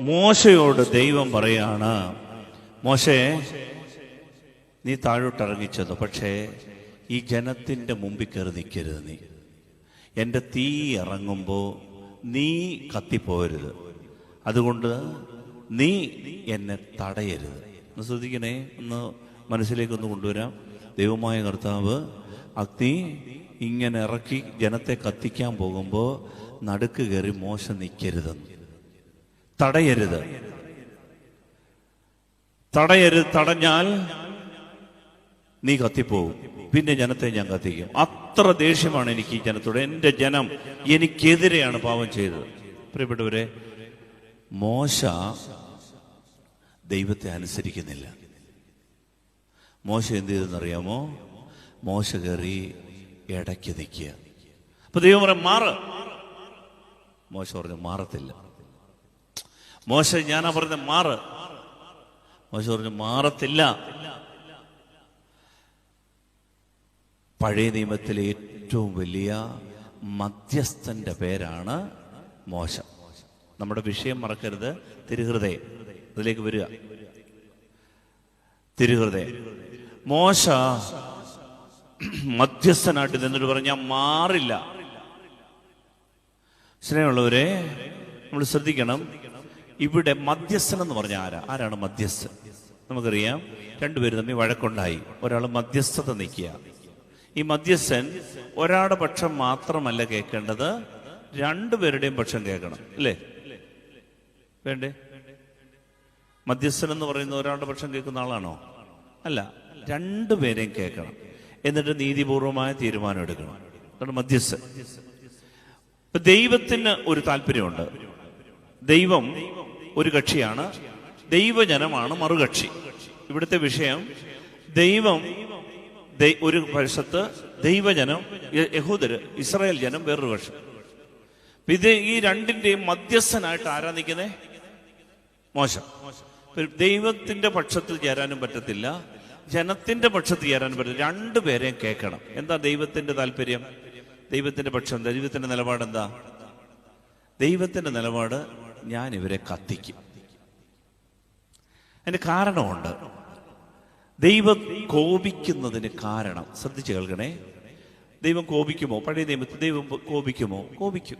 മോശയോട് ദൈവം പറയാണ് മോശേ നീ താഴോട്ടിറങ്ങിച്ചത്? പക്ഷേ ഈ ജനത്തിന്റെ മുമ്പിൽ കയറി നിൽക്കരുത് നീ. എന്റെ തീ ഇറങ്ങുമ്പോൾ നീ കത്തിപ്പോരുത് അതുകൊണ്ട് നീ എന്നെ തടയരുത്. ഒന്ന് ശ്രദ്ധിക്കണേ ഒന്ന് മനസ്സിലേക്കൊന്ന് കൊണ്ടുവരാം. ദൈവമായ കർത്താവ് അഗ്നി ഇങ്ങനെ ഇറക്കി ജനത്തെ കത്തിക്കാൻ പോകുമ്പോൾ നടുക്ക് കയറി മോശം നിൽക്കരുതെന്ന്. തടയരുത്. തടയരുത് തടഞ്ഞാൽ നീ കത്തിപ്പോവും. പിന്നെ ജനത്തെ ഞാൻ കത്തിക്കും. അത്ര ദേഷ്യമാണ് എനിക്ക് ഈ ജനത്തോട്. എന്റെ ജനം എനിക്കെതിരെയാണ് പാവം ചെയ്തത്. പ്രിയപ്പെട്ടവരെ മോശ ദൈവത്തെ അനുസരിക്കുന്നില്ല. മോശ എന്ത് ചെയ്തെന്നറിയാമോ മോശ കയറി ഇടയ്ക്ക് നിൽക്കുക. അപ്പൊ ദൈവം പറയാം മാറ്. മോശ പറഞ്ഞു മാറത്തില്ല. മോശ ഞാനാ പറഞ്ഞ മാറ്. മോശ പറഞ്ഞു മാറത്തില്ല. പഴയ നിയമത്തിലെ ഏറ്റവും വലിയ മധ്യസ്ഥന്റെ പേരാണ് മോശ. നമ്മുടെ വിഷയം മറക്കരുത്. തിരുഹൃദയം. അതിലേക്ക് വരിക. തിരുഹൃദയം. മോശ മധ്യസ്ഥനായിട്ട് നിന്നിട്ട് പറഞ്ഞാൽ മാറില്ല. സ്നേഹമുള്ളവരെ നമ്മൾ ശ്രദ്ധിക്കണം. ഇവിടെ മധ്യസ്ഥൻ എന്ന് പറഞ്ഞ ആരാ? ആരാണ് മധ്യസ്ഥൻ? നമുക്കറിയാം. രണ്ടുപേരും തമ്മിൽ വഴക്കുണ്ടായി. ഒരാൾ മധ്യസ്ഥത നിൽക്കുക ഈ മധ്യസ്ഥൻ ഒരാളുടെ പക്ഷം മാത്രമല്ല കേൾക്കേണ്ടത്. രണ്ടുപേരുടെയും പക്ഷം കേൾക്കണം. അല്ലേ? വേണ്ടേ? മധ്യസ്ഥൻ എന്ന് പറയുന്ന ഒരാളുടെ പക്ഷം കേൾക്കുന്ന ആളാണോ? അല്ല. രണ്ടുപേരെയും കേൾക്കണം. എന്നിട്ട് നീതിപൂർവമായ തീരുമാനം എടുക്കണം. അതാണ് മധ്യസ്ഥൻ. ദൈവത്തിന് ഒരു താല്പര്യമുണ്ട്. ദൈവം ഒരു കക്ഷിയാണ്. ദൈവജനമാണ് മറുകക്ഷി. ഇവിടുത്തെ വിഷയം ദൈവം ഒരു വശത്ത് ദൈവജനം യഹൂദര് ഇസ്രായേൽ ജനം വേറൊരു അപ്പൊ ഇത് ഈ രണ്ടിന്റെയും മധ്യസ്ഥനായിട്ട് ആരാ നിൽക്കുന്നേ? മോശം. ദൈവത്തിന്റെ പക്ഷത്തിൽ ചേരാനും പറ്റത്തില്ല. ജനത്തിന്റെ പക്ഷത്ത് ചേരാനും പറ്റില്ല രണ്ടുപേരെയും കേൾക്കണം. എന്താ ദൈവത്തിന്റെ താല്പര്യം? ദൈവത്തിന്റെ പക്ഷം ദൈവത്തിന്റെ നിലപാട് എന്താ ദൈവത്തിന്റെ നിലപാട് ഞാൻ ഇവരെ കത്തിക്കും. അതിന് കാരണമുണ്ട്. ദൈവം കോപിക്കുന്നതിന് കാരണം. ശ്രദ്ധിച്ചു കേൾക്കണേ. ദൈവം കോപിക്കുമോ? പഴയ ദൈവത്തിൽ ദൈവം കോപിക്കുമോ? കോപിക്കും.